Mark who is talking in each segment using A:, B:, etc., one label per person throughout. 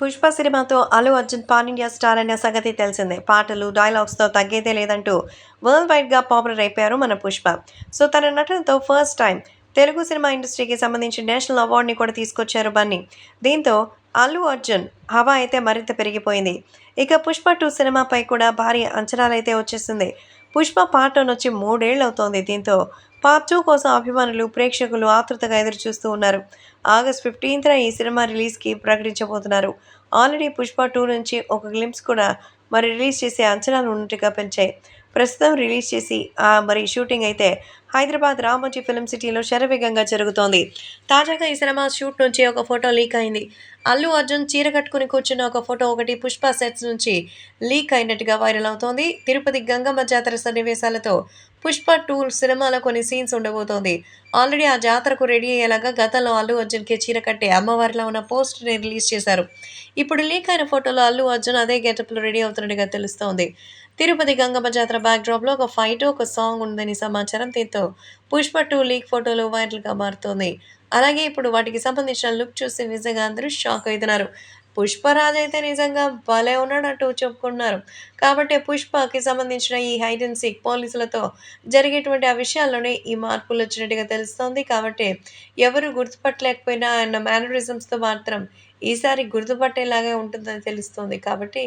A: పుష్ప సినిమాతో Allu Arjun pan India star అనే సంగతి తెలిసిందే. పాటలు డైలాగ్స్తో తగ్గేదే లేదంటూ వరల్డ్ వైడ్గా పాపులర్ అయిపోయారు మన పుష్ప. సో తన నటనతో ఫస్ట్ టైం తెలుగు సినిమా ఇండస్ట్రీకి సంబంధించి నేషనల్ అవార్డుని కూడా తీసుకొచ్చారు బన్నీ. దీంతో అల్లు అర్జున్ హవా అయితే మరింత పెరిగిపోయింది. ఇక పుష్ప టూ సినిమాపై కూడా భారీ అంచనాలు అయితే వచ్చేసింది. పుష్ప పార్ట్ వన్ వచ్చి మూడేళ్ళు అవుతోంది దీంతో పార్ట్ టూ కోసం అభిమానులు ప్రేక్షకులు ఆతృతగా ఎదురు చూస్తూ ఉన్నారు. ఆగస్ట్ ఫిఫ్టీన్త్న ఈ సినిమా రిలీజ్కి ప్రకటించబోతున్నారు. ఆల్రెడీ పుష్ప టూ నుంచి ఒక గ్లిమ్స్ కూడా మరి రిలీజ్ చేసే అంచనాలు ఉన్నట్టుగా పెంచాయి. ప్రస్తుతం రిలీజ్ చేసి మరి షూటింగ్ అయితే హైదరాబాద్ రామోజీ ఫిల్మ్ సిటీలో శరవేగంగా జరుగుతోంది. తాజాగా ఈ సినిమా షూట్ నుంచి ఒక ఫోటో లీక్ అయింది. అల్లు అర్జున్ చీర కట్టుకుని కూర్చున్న ఒక ఫోటో ఒకటి పుష్ప సెట్స్ నుంచి లీక్ అయినట్టుగా వైరల్ అవుతోంది. తిరుపతి గంగమ్మ జాతర సన్నివేశాలతో పుష్ప టూ సినిమాలో కొన్ని సీన్స్ ఉండబోతోంది. ఆల్రెడీ ఆ జాతరకు రెడీ అయ్యేలాగా గతంలో అల్లు అర్జున్కి చీర కట్టే అమ్మవారిలో ఉన్న పోస్టర్ని రిలీజ్ చేశారు. ఇప్పుడు లీక్ అయిన ఫోటోలో అల్లు అర్జున్ అదే గెటప్లో రెడీ అవుతున్నట్టుగా తెలుస్తోంది. తిరుపతి గంగమ్మ జాతర బ్యాక్డ్రాప్లో ఒక ఫైట్ ఒక సాంగ్ ఉందని సమాచారం దీంతో పుష్ప టూ లీక్ ఫోటోలు వైరల్గా మారుతోంది. అలాగే ఇప్పుడు వాటికి సంబంధించిన లుక్ చూసి నిజంగా అందరూ షాక్ అవుతున్నారు. పుష్పరాజ్ అయితే నిజంగా భలే ఉన్నాడంటూ చెప్పుకుంటున్నారు. కాబట్టి పుష్పకి సంబంధించిన ఈ హైడ్ అండ్ సీక్ పోలీసులతో జరిగేటువంటి ఆ విషయాల్లోనే ఈ మార్పులు వచ్చినట్టుగా తెలుస్తోంది. కాబట్టి ఎవరు గుర్తుపట్టలేకపోయినా ఆయన మేనరిజమ్స్తో మాత్రం ఈసారి గుర్తుపట్టేలాగే ఉంటుందని తెలుస్తోంది. కాబట్టి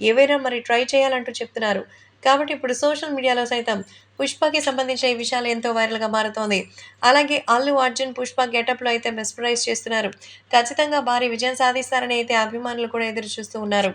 A: ఏవైనా మరి ట్రై చేయాలంటూ చెప్తున్నారు. కాబట్టి ఇప్పుడు సోషల్ మీడియాలో సైతం పుష్పకి సంబంధించిన ఈ విషయాలు ఎంతో వైరల్గా మారుతోంది. అలాగే అల్లు అర్జున్ పుష్ప గెటప్లో అయితే మెస్పరైజ్ చేస్తున్నారు. ఖచ్చితంగా భారీ విజయం సాధిస్తారని అయితే అభిమానులు కూడా ఎదురు చూస్తూ ఉన్నారు.